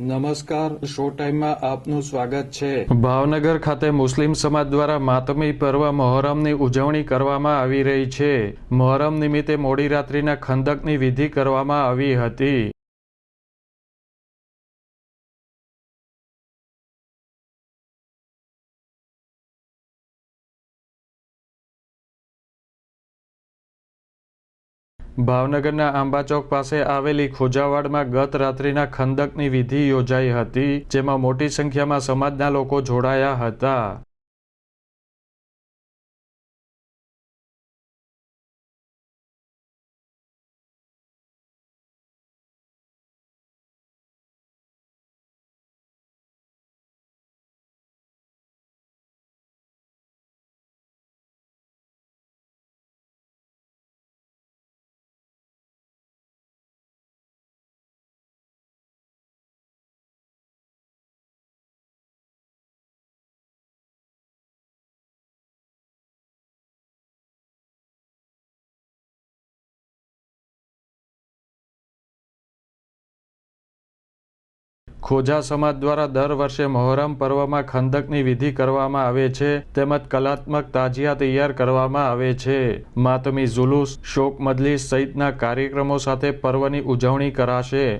નમસ્કાર શો ટાઈમમાં આપનું સ્વાગત છે. ભાવનગર ખાતે મુસ્લિમ સમાજ દ્વારા માતમી પર્વ મહોરમની ઉજવણી કરવામાં આવી રહી છે. મહોરમ નિમિત્તે મોડી રાત્રિના ખંદકની વિધિ કરવામાં આવી હતી. ભાવનગરના આંબાચોક પાસે આવેલી ખોજાવાડમાં ગત રાત્રિના ખંદકની વિધિ યોજાઈ હતી, જેમાં મોટી સંખ્યામાં સમાજના લોકો જોડાયા હતા. ખોજા સમાજ દ્વારા દર વર્ષે મહોરમ પર્વમાં ખંદકની વિધિ કરવામાં આવે છે, તેમજ કલાત્મક તાજિયા તૈયાર કરવામાં આવે છે. માતમી જુલુસ, શોક મજલિસ સહિતના કાર્યક્રમો સાથે પર્વની ઉજવણી કરાશે.